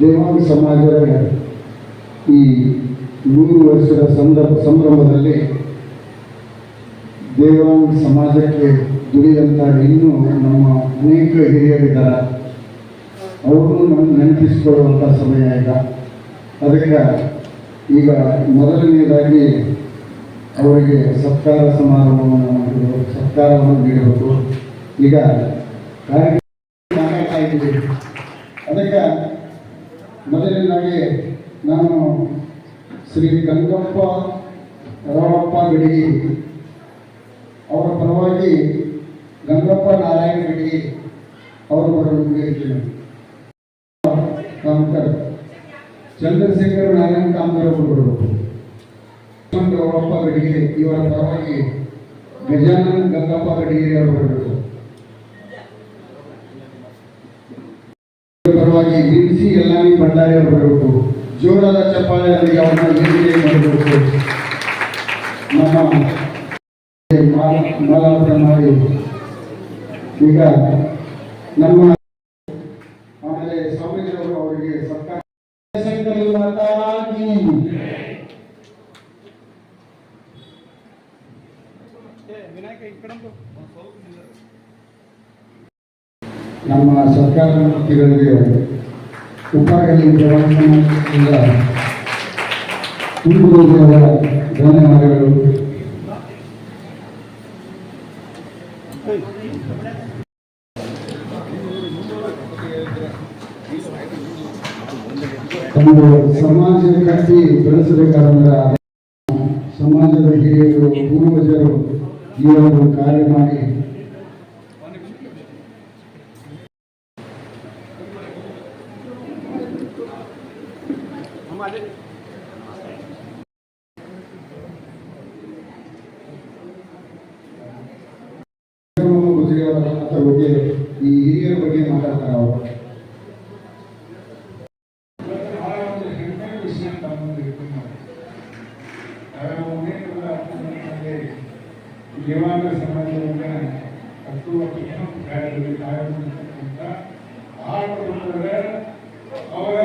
ದೇವಾಂಗ ಸಮಾಜದ ಈ ನೂರು ವರ್ಷದ ಸಂದರ್ಭ ಸಂಭ್ರಮದಲ್ಲಿ ದೇವಾಂಗ ಸಮಾಜಕ್ಕೆ ದುಡಿದಂಥ ಇನ್ನೂ ನಮ್ಮ ಅನೇಕ ಹಿರಿಯರಿದ್ದಾರೆ. ಅವ್ರನ್ನೂ ನಮ್ಮ ನೆನಪಿಸಿಕೊಳ್ಳುವಂಥ ಸಮಯ ಈಗ. ಅದಕ್ಕೆ ಈಗ ಮೊದಲನೆಯದಾಗಿ ಅವರಿಗೆ ಸತ್ಕಾರ ಸಮಾರಂಭವನ್ನು ಮಾಡಿದರು. ಸತ್ಕಾರವನ್ನು ನೀಡಬೇಕು. ಈಗ ಕಾರ್ಯಕ್ರಮ ಅದಕ್ಕೆ ಮೊದಲನೇದಾಗಿ ನಾನು ಶ್ರೀ ಗಂಗಪ್ಪ ರಾಮಪ್ಪ ಗಡಿಗಿ ಅವರ ಪರವಾಗಿ ಗಂಗಪ್ಪ ನಾರಾಯಣ ಗಡಿಗಿ ಅವರು ಕಾಮಕರ್. ಚಂದ್ರಶೇಖರ್ ನಾರಾಯಣ ಕಾಮಕರ್ ಅವರು ರಾಮಪ್ಪ ಗಡಿಗೆ ಇವರ ಪರವಾಗಿ ಗಜಾನನ ಗಂಗಪ್ಪ ಗಡಿಗೆ ಅವರು ಪರವಾಗಿ ಬಿನ್ಸಿ ಯಲ್ಲಾಮಿ ಭಂಡಾರಿ ಅವರು ಬರಬೇಕು. ಜೋರಾದ ಚಪ್ಪಾಳೆಯಲ್ಲಿ ಅವರನ್ನ ಮಾಡಬೇಕು ನಮ್ಮ ಮಾಡಿ. ಈಗ ನಮ್ಮ ಆಮೇಲೆ ಸ್ವಾಮೀಜಿಯವರು ಅವರಿಗೆ ಸರ್ಕಾರ ನಮ್ಮ ಸರ್ಕಾರ ಮಂತ್ರಿಗಳಿಗೆ ಉಪಗಳಲ್ಲಿ ಪ್ರವಾಸದಿಂದ ತುಂಬುವುದರ ಧನ್ಯವಾದಗಳು. ಒಂದು ಸಮಾಜ ಕಟ್ಟಿ ಬೆಳೆಸಬೇಕಾದ್ರೆ ಸಮಾಜದ ಹಿರಿಯರು, ಪೂರ್ವಜರು ಈ ಒಂದು ಕಾರ್ಯ ಮಾಡಿ ಗುಜರಿಯವರ ಹತ್ರ ಬಗ್ಗೆ ಈ ಹಿರಿಯರ ಬಗ್ಗೆ ಮಾತಾಡ್ತಾರೆ ಅವರು ಬಹಳ ಒಂದು ಹೆಮ್ಮೆ ವಿಷಯ ಅಂತ ಒಂದು ಇದು ಮಾಡಿ. ಅವರ ಒಂದೇನಲ್ಲ ಅಂತಂದ್ರೆ ದೇವಾಂಗ ಸಮಾಜವನ್ನ ಕಟ್ಟುವ ಕಾರ್ಯದಲ್ಲಿ ಕಾರ್ಯಕ್ರಮ ಆ ಕುಟುಂಬದ ಅವರ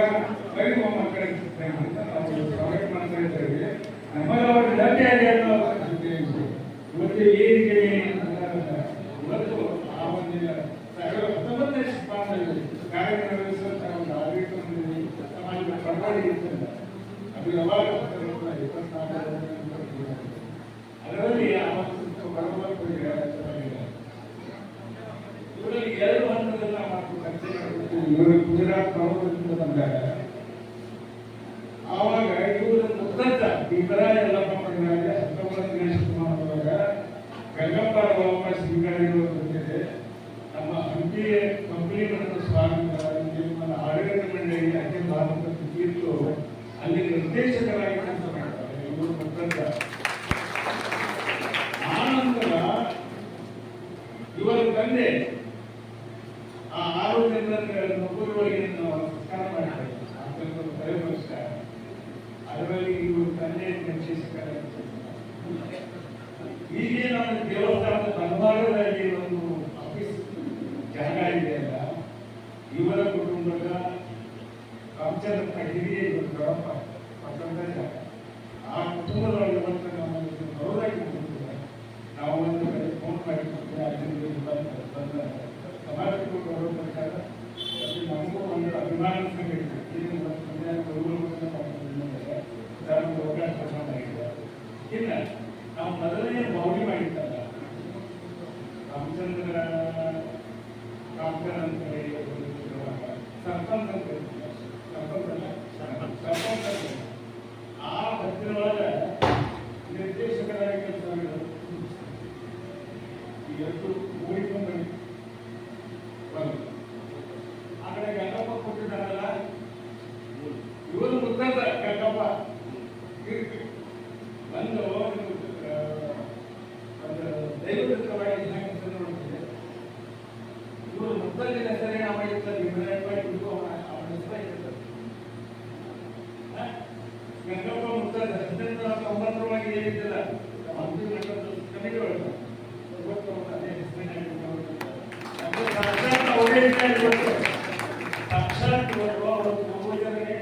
ಕಲಿಯುವ ಮಕ್ಕಳಿಗೆ ಅಂತ ನಾವು ಸ್ವಾಗತ ಮಾಡ್ತಾ ಇದ್ದೇವೆ. ನಮ್ಮಲ್ಲಿ ಅವರ ಲಭ್ಯ ಅನ್ನೋ ಇವತ್ತು ಆ ಒಂದು ಸಾವಿರದ ಹತ್ತೊಂಬತ್ತನೇ ಶತಮಾನದಲ್ಲಿ ಕಾರ್ಯಕ್ರಮ ನಿರ್ವಹಿಸುವಂತ ಒಂದು ಆಡಳಿತ ಮಂಡಳಿ ಸಮಾಜದ ಪರವಾಗಿ ಇರ್ತದೆ ಅದು ಯಾವಾಗ ಇಪ್ಪತ್ನಾಲ್ಕು ಅದರಲ್ಲಿ ಆ ಒಂದು ಬರಬಾರದು ಇವರಲ್ಲಿ ಎರಡು ಹಂತದಲ್ಲಿ ನಾವು ಮಾಡ್ತೀವಿ ಚರ್ಚೆ ಮಾಡ್ತೀವಿ ಇವರು ಗುಜರಾತ್ ಪ್ರವಾಸದಿಂದ ಬಂದಾಗ ಆವಾಗ ಇವರು ಮುತ್ತಜ್ಜ ಇಬ್ಬರ ಎಲ್ಲಪ್ಪ ಮಾಡಿದಾಗ ಹತ್ತೊಂಬತ್ತನೇ ಶತಮಾನದೊಳಗ ಗಂಗಪ್ಪ ನಮ್ಮ ಹಂಪಿ ಕಂಪನಿ ಮಠದ ಸ್ವಾಮಿಗಳ ಆಡಳಿತ ಮಂಡಳಿ ಅಖಿಲ ಭಾರತ ತೀರ್ತು ಅಲ್ಲಿ ನಿರ್ದೇಶಕರಾಗಿ ಕೆಲಸ ಮಾಡ್ತಾರೆ, ಇವರು ಮುತ್ತಜ್ಜ ಆನಂತರ ಇವರ ತಂದೆ ಆ ಆರು ಜನರ ನೌಕರಿಗಳಿಗೆ ನಾವು ಸಂಸ್ಕಾರ ಮಾಡ್ತೇವೆ ಅದನ್ನು ದೈವನಮಸ್ಕಾರ ಅದರಲ್ಲಿ ಇವರು ತಂದೆ ನಿರ್ದೇಶಕರಾಗಿದ್ದಾರೆ ಹೀಗೆ ನಮ್ಮ ದೇವಸ್ಥಾನದ ಬಲಭಾಗದಲ್ಲಿ ಒಂದು ಆಫೀಸ್ ಜಾಗ ಇದೆ ಅಲ್ಲ ಇವರ ಕುಟುಂಬದ ರಾಮಚಂದ್ರ ಹಿರಿಯ ಒಂದು ದೊಡ್ಡಪ್ಪ ಮತ್ತೊಂದ ಜಾಗ ಆ ಕುಟುಂಬದೊಳಗೆ ಬಂದು ನಾವು ಗೌರವಾಗಿ ನಾವು ಒಂದು ಕಡೆ ಫೋನ್ ಮಾಡಿಕೊಡ್ತೀವಿ ಅಲ್ಲಿಂದ ಬಂದ ಸಮಾಜಕ್ಕೂ ಗೌರವ ಪ್ರಕಾರ ಮತ್ತು ನಮಗೂ ಒಂದು ಅಭಿಮಾನ ಸಂಘಟನೆ ಇದು ನಮ್ಮ ಸಂವಿಧಾನ ಗೌರವವನ್ನು ಮಾಡಿಕೊಂಡಿದ್ದಾರೆ ಅದನ್ನು ಅವಕಾಶ ಪ್ರಮಾಣವಾಗಿದೆ ಇಲ್ಲ ನಾವು ಮೊದಲನೇ ಮೌಲ್ಯ ಮಾಡಿದ್ದಲ್ಲ ರಾಮಚಂದ್ರ ರಾಮಚಂದ್ರ ಅಂತ ಹೇಳಿ ಸರ್ಪಂಚ್ ಅಂತ ಹೇಳ್ತಾರೆ. ಸರ್ಪಂಚ್ ಅಲ್ಲ ಸರ್ಪಂಚ್ ಅಂತ ಹೇಳಿ. ಆ ಹತ್ತಿರೊಳಗ ನಿರ್ದೇಶಕರಾಗಿ ಕೆಲಸ ಮಾಡಿದರು ಇವತ್ತು ಮೂಡಿಕೊಂಡು ಬಂದು ಆ ಕಡೆ ಗಂಗಪ್ಪ ಕೊಟ್ಟಿದ್ದಾರಲ್ಲ ಇವರು ಮುತ್ತಂದ ಗಂಗಪ್ಪ ಇರ್ಬೇಕು. ಒಂದು ದೈವದತ್ತವಾಗಿ ಹೆಸರು ನೋಡ್ತಿದೆ ಇವರು ಮುತ್ತಂದಿನ ಹೆಸರೇ ನಾವು ಇರ್ತಾರೆ ಇಬ್ಬರು ಹುಡುಗ ಅವನ ಹೆಸರೇ ಇರ್ತದೆ ಆ? ಗಂಗಪ್ಪ ಮುತ್ತಂದ ಹದಿನೆಂಟು ತೊಂಬತ್ತರೊಳಗೆ ಏನಿದ್ದಿಲ್ಲ ಅಂತಿಮ ಕಮಿಟಿ ಒಳಗೆ ಅದೇ ಅದು ಸಾಕ್ಷಾತ್ ಅವರೇ ಇದ್ದಾರೆ ಇವತ್ತು. ಸಾಕ್ಷಾತ್ ಇವತ್ತು ಅವರು ನಮ್ಮೂರಿಗೆ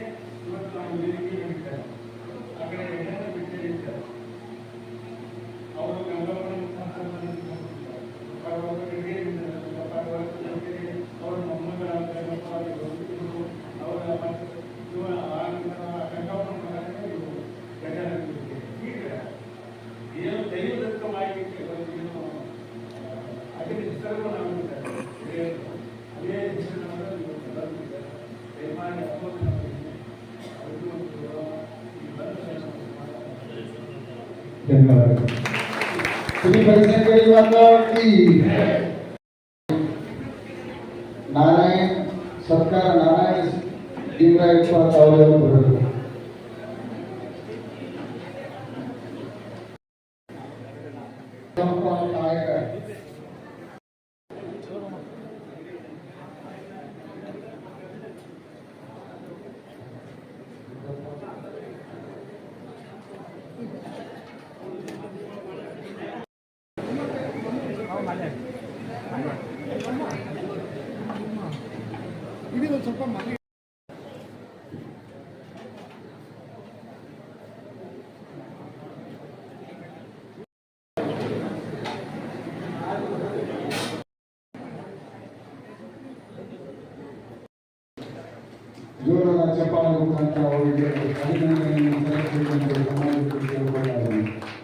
ಧನ್ಯವಾದಗಳು ಶ್ರೀ ಬನಶಂಕರಿ ಮಾತಾ ಕಿ ನಾರಾಯಣ್ ಸರ್ಕಾರ ನಾರಾಯಣ ಲಿಂಗಾಯತ ಅವರವರು ಬರಬೇಕು ನಾಯಕ ಜೋರಾದ ಚಪ್ಪಾಳೆ ಮುಖಾಂತರ ಅವರಿಗೆ ಅಭಿನಂದನೆಯನ್ನು ಸಲ್ಲಿಸಬೇಕೆಂದು ಸಮಾಜಕ್ಕೆ ಕೇಳಿಕೊಳ್ಳಲಾಗಿದೆ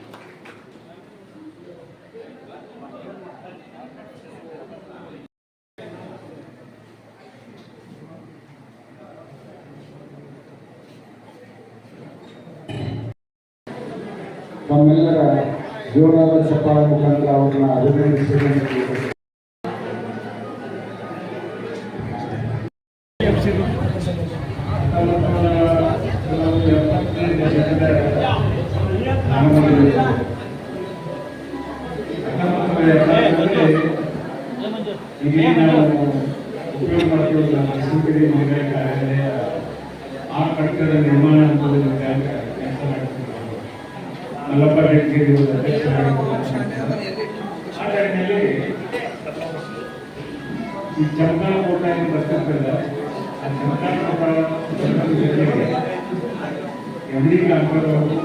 ಜೋರಾದ ಚಪ್ಪಾಳ ಮುಖಾಂತರ ಅವರನ್ನ ಅಭಿನಂದಿಸಬೇಕೆಂದು ಇಲ್ಲಿ ಉಪಯೋಗ ಮಾಡ್ತಿರೋದು ಆ ಕಟ್ಟಡ ನಿರ್ಮಾಣ ಮಲ್ಲಪ್ಪ ರೆಡ್ಡಿ. ಈ ಚಮಕಾಲ ಕೋಟ ಏನು ಬರ್ತಿರ್ತಲ್ಲ ಆ ಚಮಕಾಲ ಕೋಟ ಎಂ ಡಿ ಕಾಂಕರ್ ಅವರು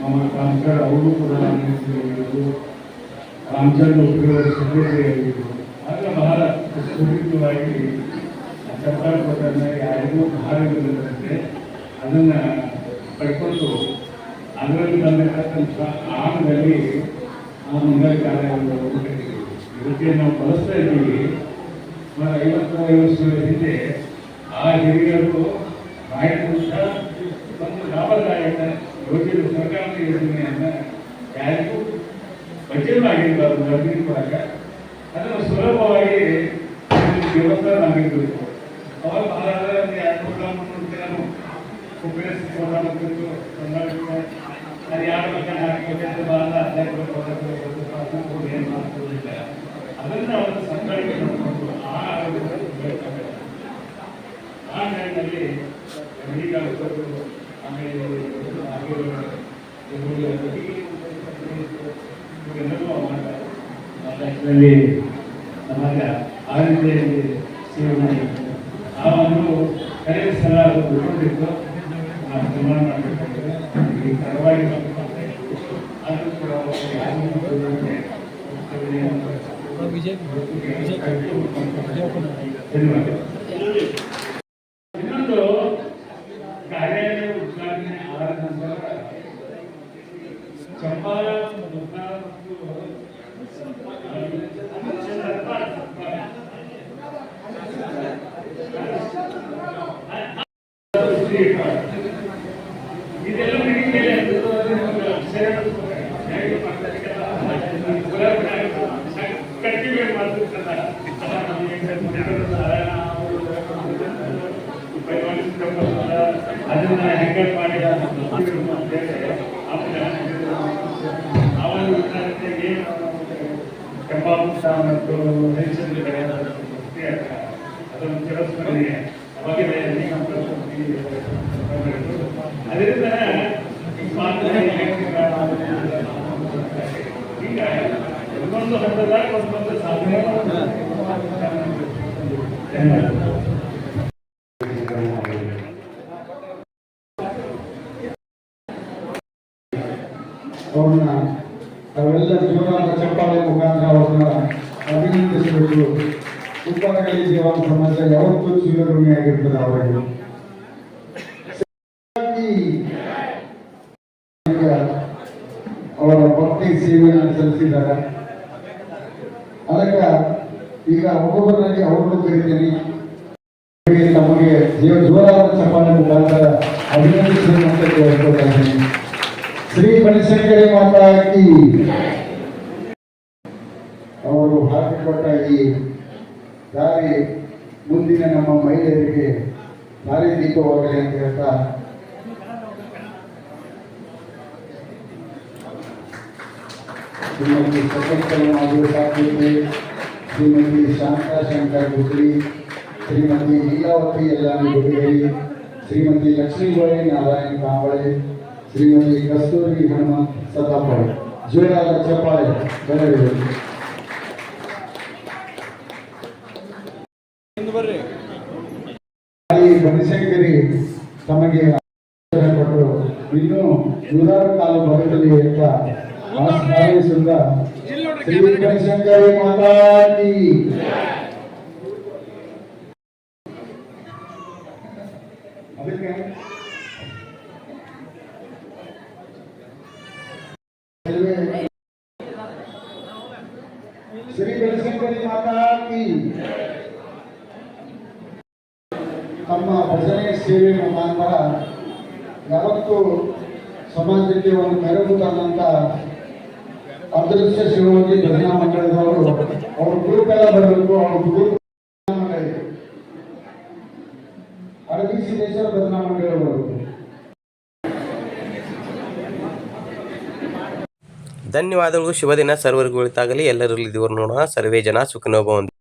ನಮ್ಮ ಕಾಂಕರ್ ಅವರು ಕೂಡ ಆಗಿದ್ದು ರಾಮಚಂದ್ರ ಉಪಯೋಗ ಸೆಕ್ರೆಟರಿ ಆಗಿದ್ದು ಆಗ ಬಹಳ ಸುದೀರ್ಘವಾಗಿ ಚಮಕಾಲ ಕೋಟನ್ನ ಯಾರಿಗೂ ಭಾರವಿಲ್ಲದಂತೆ ಅದನ್ನ ಪಡ್ಕೊಂಡು ಅದರಲ್ಲಿ ಬಂದಿರತಕ್ಕಂಥ ಆಳದಲ್ಲಿ ಆ ಕಾರ್ಯಗಳನ್ನು ಕಾರ್ಯವನ್ನು ಇದಕ್ಕೆ ನಾವು ಬಳಸ್ತಾ ಇದ್ದೀವಿ. ಸುಮಾರು ಐವತ್ತು ಐವತ್ತು ವರ್ಷಗಳ ಹಿಂದೆ ಆ ಹಿರಿಯರು ಮಾಡಿದಂಥ ಒಂದು ಲಾಭದಾಯಕ ಯೋಜನೆ ಸರ್ಕಾರದ ಯೋಜನೆಯನ್ನು ಯಾರಿಗೂ ಬಜೆಟ್ವಾಗಿರಬಾರ್ದು ಅರ್ಜಿ ಅದನ್ನು ಸುಲಭವಾಗಿ ವ್ಯವಸ್ಥೆ ಆಗಿರಬೇಕು ಬಹಳ ಒಂದು ಎರಡು ಉಪಯೋಗಿಸಿ ಪ್ರೋಗ್ರಾಮ್ ಕುರಿತು ಅದು ಯಾರು ಅದನ್ನು ಏನು ಮಾಡ್ತಿರಲಿಲ್ಲ ಅದನ್ನ ಅವರು ಸಂಘಟನೆ ಮಾಡಿಕೊಂಡು ಆ ಬೇಕಾಗುತ್ತೆ. ಆ ಈಗ ಆಮೇಲೆ ಆಗಿರೋ ಸಮಾಜ ಆ ರೀತಿಯಾಗಿ ಸೇವೆ ಮಾಡಿದ್ರು ಆ ಒಂದು ಕಳೆದ ಸಲ ಅದು ಬಿಟ್ಕೊಂಡಿತ್ತು ನಾವು ಸನ್ಮಾನ ಮಾಡಬೇಕಾಗಿದೆ ಈ ತಡವಾಗಿ ಬಂದಿದೆ. ಆದ್ರೂ ಕೂಡ ಅವರು ಯಾರಿಗೂ ಗೊತ್ತಿಲ್ಲದೆ ಧನ್ಯವಾದ ಅದನ್ನ ಹೆಂಗೆ ಮಾಡಿ ಅವನ ವಿಚಾರಕ್ಕೆ ಕೆಂಪಾಂಶ ಮತ್ತು ಹರಿಚಂದ್ರ ಅದನ್ನು ತಿರಸ್ಕರಣೆ ಅವಾಗಲೇ ಅದರಿಂದ ಈಗ ಒಂದೊಂದು ಹಂತದಾಗ ಒಂದೊಂದು ಸಾಧನೆ ಅವ್ರನ್ನ ಅವರೆಲ್ಲ ಜೀವನಾಂತ ಚಪ್ಪಾಳೆ ಮುಖಾಂತರ ಅವ್ರನ್ನ ಅಭಿನಂದಿಸಬೇಕು. ಉತ್ಪನ್ನಗಳಿಗೆ ಜೀವನ ಸಮಾಜ ಯಾವತ್ತೂ ಚಿರಋಣಿಯಾಗಿರ್ತದೆ ಅವರಿಗೆ. ಅವರ ಭಕ್ತಿ ಸೇವೆಯನ್ನು ಸಲ್ಲಿಸಿದ್ದಾರೆ. ಅದಕ್ಕೆ ಈಗ ಒಬ್ಬೊಬ್ಬರಲ್ಲಿ ಅವರನ್ನು ಕರಿತೀನಿ. ನಮಗೆ ಜೀವ ಜೋರಾದ ಚಪ್ಪಾಳೆ ಮುಖಾಂತರ ಅಭಿನಂದಿಸುವಂತೆ ಕೇಳಿಕೊಳ್ತಾ ಇದ್ದೀನಿ. ಶ್ರೀ ಬನಶಂಕರಿ ಮಾತಾಕಿ ಅವರು ಹಾಕಿಕೊಟ್ಟ ಈ ದಾರಿ ಮುಂದಿನ ನಮ್ಮ ಮಹಿಳೆಯರಿಗೆ ದಾರಿ ದೀಪವಾಗಲಿ ಅಂತ ಹೇಳ್ತಾ ಶ್ರೀಮತಿ ಮಾಧವ ಸಾಕಿದೆ ಶ್ರೀಮತಿ ಶಾಂತಾ ಶಂಕರ್ ಗುಡ್ಲಿ ಶ್ರೀಮತಿ ಲೀಲಾವತಿ ಯಲ್ಲಾನಿ ಗುಡಿಗೇರಿ ಶ್ರೀಮತಿ ಲಕ್ಷ್ಮೀಬಾಯಿ ನಾರಾಯಣ ಕಾಂಬಳೆ ಶ್ರೀಮತಿ ಕಸ್ತೂರಿ ಹನುಮ ಸತಾಪಳೆ ಜೋರಾದ ಚಪ್ಪಾಳೆ ಬೆಳೆದಿದೆ ತಾಯಿ ಬನಶಂಕರಿ ತಮಗೆ ಕೊಟ್ಟರು. ಕೊಟ್ಟು ಇನ್ನೂ ನೂರಾರು ಕಾಲ ಬದುಕಲಿ ಅಂತ ಭಾವಿಸುತ್ತ ಶ್ರೀ ಬನಶಂಕರಿ ಮಾತಾ ಕಿ ಅದಕ್ಕೆ ಶ್ರೀ ಬನಶಂಕರಿ ಮಾತಾ ಕಿ ತಮ್ಮ ಭಜನೆ ಸೇವೆ ಮುಖಾಂತರ ಯಾವತ್ತು ಸಮಾಜಕ್ಕೆ ಒಂದು ಮೆರವು ತಂದಂತ ಅದೃಶ್ಯ ಶಿವಯೋಗಿ ಭಜನಾ ಮಂಡಳದವರು, ಅವ್ರ ಗ್ರೂಪ್ ಎಲ್ಲ ಬರಬೇಕು, ಅವ್ರ ಗ್ರೂಪ್ ಅರಬಿ ಸಿದ್ದೇಶ್ವರ ಭಜನಾ ಮಂಡಳಿಯವರು. ಧನ್ಯವಾದಗಳು. ಶುಭ ದಿನ ಸರ್ವರಿಗೂ ಒಳಿತಾಗಲಿ ಎಲ್ಲರಲ್ಲಿ ದೇವರು ನೋಡೋಣ. ಸರ್ವೇ ಜನ ಸುಖನೋಭವಂತು.